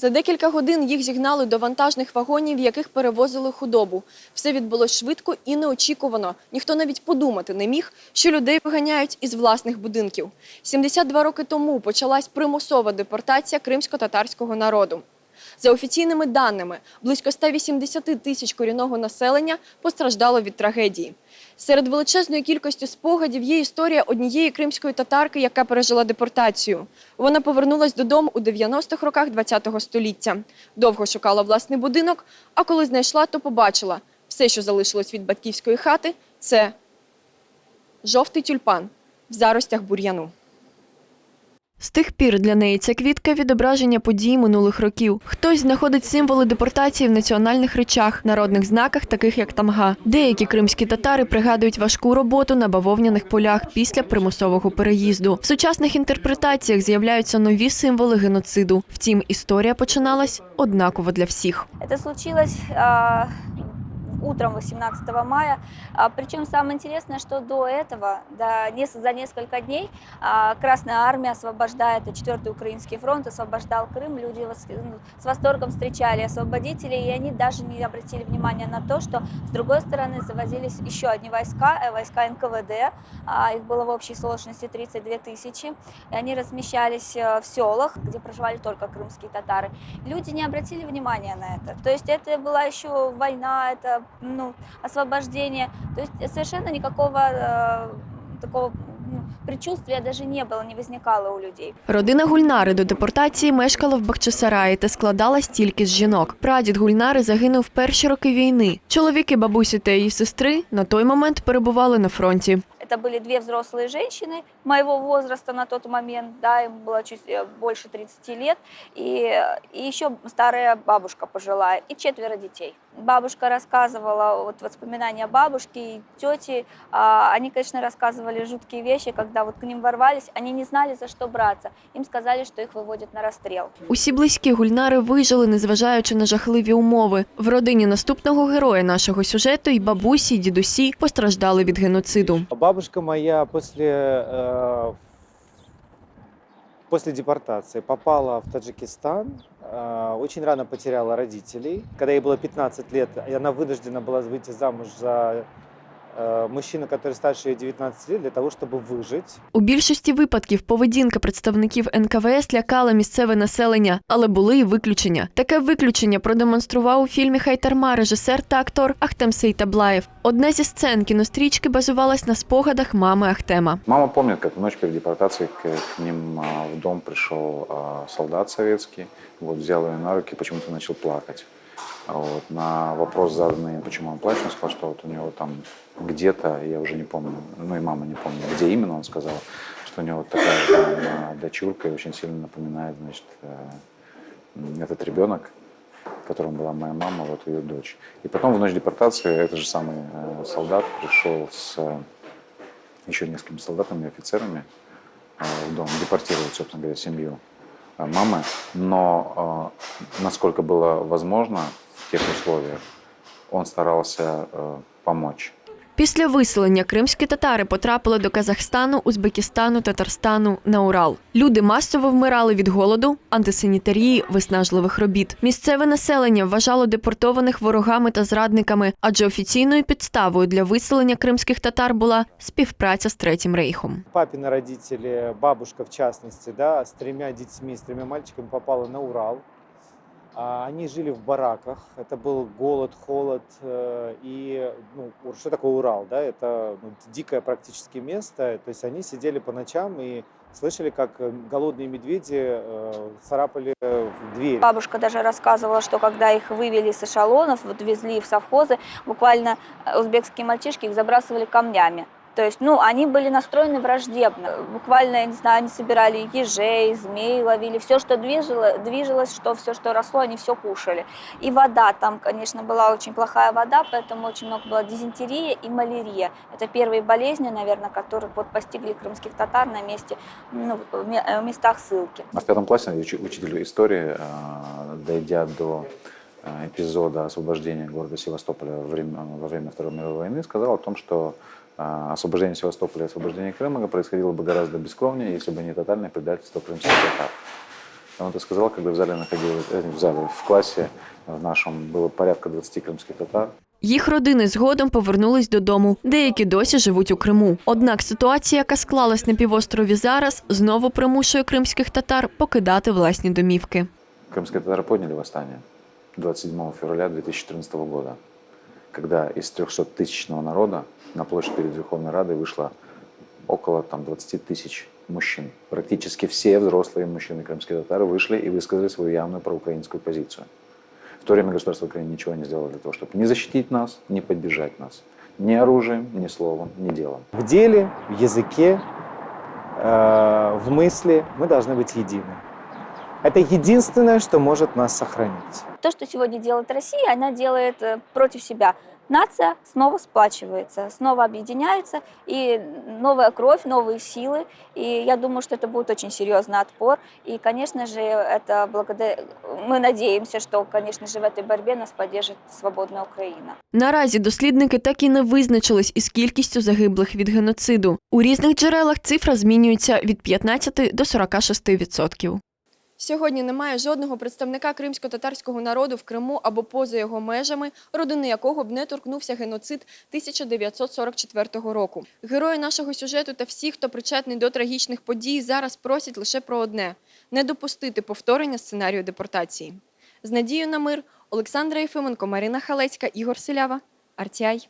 За декілька годин їх зігнали до вантажних вагонів, яких перевозили худобу. Все відбулось швидко і неочікувано. Ніхто навіть подумати не міг, що людей виганяють із власних будинків. 72 роки тому почалась примусова депортація кримсько-татарського народу. За офіційними даними, близько 180 тисяч корінного населення постраждало від трагедії. Серед величезної кількості спогадів є історія однієї кримської татарки, яка пережила депортацію. Вона повернулась додому у 90-х роках ХХ століття. Довго шукала власний будинок, а коли знайшла, то побачила все, що залишилось від батьківської хати, це жовтий тюльпан в заростях бур'яну. З тих пір для неї ця квітка відображення подій минулих років. Хтось знаходить символи депортації в національних речах, народних знаках, таких як тамга. Деякі кримські татари пригадують важку роботу на бавовняних полях після примусового переїзду. В сучасних інтерпретаціях з'являються нові символи геноциду. Втім, історія починалась однаково для всіх. Это случилось утром 18 мая. А, причем самое интересное, что до этого, до, за несколько дней, а, Красная Армия освобождает, и 4 Украинский фронт освобождал Крым. Люди вос- ну, с восторгом встречали освободителей, и они даже не обратили внимания на то, что с другой стороны завозились еще одни войска, э, войска НКВД. А, Их было в общей сложности 32 тысячи. И они размещались э, в селах, где проживали только крымские татары люди не обратили внимания на это. То есть это была еще война, это ну, освобождение. То есть совершенно никакого э, такого ну, предчувствия даже не было, не возникало у людей. Родина Гульнари до депортації мешкала в Бахчисараї та складалась тільки з жінок. Прадід Гульнари загинув в перші роки війни. Чоловіки бабусі та її сестри на той момент перебували на фронті. Это были две взрослые женщины моего возраста на тот момент, да, им было чуть э, больше 30 лет, и, и еще старая бабушка пожилая, и четверо детей. Бабушка рассказывала, вот воспоминания бабушки и тети, а, они, конечно, рассказывали жуткие вещи, когда вот к ним ворвались, они не знали, за что браться. Им сказали, что их выводят на расстрел. Усі близькі Гульнари вижили, незважаючи на жахливі умови. В родині наступного героя нашого сюжету і бабусі, і дідусі постраждали від геноциду. Бабушка моя после, э, после депортации попала в Таджикистан, э, очень рано потеряла родителей. Когда ей было 15 лет, и она вынуждена была выйти замуж за э, мужчину, который старше ее 19 лет, для того, чтобы выжить. У більшості випадків поведінка представників НКВС лякала місцеве населення, але були і виключення. Таке виключення продемонстрував у фільмі Хайтарма режисер та актор Ахтем Сейтаблаєв. Одна зі сцен кінострічки базувалась на спогадах мами Ахтема. Мама помнит, как в ночь перед депортацией к, к ним а, в дом пришел а, солдат советский, вот, взял ее на руки, почему-то начал плакать. А Вот, на вопрос заданный, почему он плачет, он сказал, что вот у него там где-то, я уже не помню, ну и мама не помнит, где именно, он сказал, что у него вот такая там, дочурка и очень сильно напоминает, значит, э, этот ребенок, которым была моя мама, вот ее дочь. И потом в ночь депортации этот же самый э, солдат пришел с э, еще несколькими солдатами и офицерами в дом, депортировать, собственно говоря, семью мамы. Но э, насколько было возможно в тех условиях, он старался э, помочь. Після виселення кримські татари потрапили до Казахстану, Узбекистану, Татарстану на Урал. Люди масово вмирали від голоду, антисанітарії, виснажливих робіт. Місцеве населення вважало депортованих ворогами та зрадниками, адже офіційною підставою для виселення кримських татар була співпраця з Третім рейхом. Папины родители, бабушка в частности, да, с тремя детьми, с тремя мальчиками попала на Урал. А, Они жили в бараках. Это был голод, холод. э, И ну, ур- что такое Урал? Да? Это ну, дикое практически место. То есть они сидели по ночам и слышали, как э, голодные медведи э, царапали э, в дверь. Бабушка даже рассказывала, что когда их вывели с эшелонов, вот везли в совхозы, буквально э, узбекские мальчишки их забрасывали камнями. То есть, ну, они были настроены враждебно. Буквально, я не знаю, они собирали ежей, змей ловили, все, что движило, движилось, что все, что росло, они все кушали. И вода, там, конечно, была очень плохая вода, поэтому очень много было дизентерия и малярия. Это первые болезни, наверное, которых вот постигли крымских татар на месте, ну, в э, местах ссылки. А в пятом классе уч- учитель истории, э, дойдя до э, эпизода освобождения города Севастополя во время, Второй мировой войны, сказал о том, что освобождение Севастополя и освобождение Крыма происходило бы гораздо бескровнее, если бы не тотальное предательство крымских татар. Я вам это сказал, когда в зале находилось, э, в зале, в классе в нашем было порядка 20 крымских татар. Їх родини згодом повернулись додому. Деякі досі живуть у Криму. Однак ситуація, яка склалась на півострові зараз, знову примушує кримських татар покидати власні домівки. Крымские татары подняли восстание 27 февраля 2014 года, Когда из 300-тысячного народа на площадь перед Верховной Радой вышло около там, 20 тысяч мужчин. Практически все взрослые мужчины крымские татары вышли и высказали свою явную проукраинскую позицию. В то время государство Украины ничего не сделало для того, чтобы не защитить нас, не поддержать нас. Ни оружием, ни словом, ни делом. В деле, в языке, э, в мысли мы должны быть едины. Это единственное, что может нас сохранить. То, что сегодня делает Россия, она делает э, против себя. Нация снова сплачивается, снова объединяется, и новая кровь, новые силы. И я думаю, что это будет очень серьезный отпор. И, конечно же, это благодаря... мы надеемся, что, конечно же, в этой борьбе нас поддержит свободная Украина. Наразі дослідники так і не визначились із кількістю загиблих від геноциду. У різних джерелах цифра змінюється від 15 до 46 відсотків. Сьогодні немає жодного представника кримсько-татарського народу в Криму або поза його межами, родини якого б не торкнувся геноцид 1944 року. Герої нашого сюжету та всі, хто причетний до трагічних подій, зараз просять лише про одне не допустити повторення сценарію депортації. З надією на мир Олександра Єфименко, Марина Халецька, Ігор Селява, Артяй.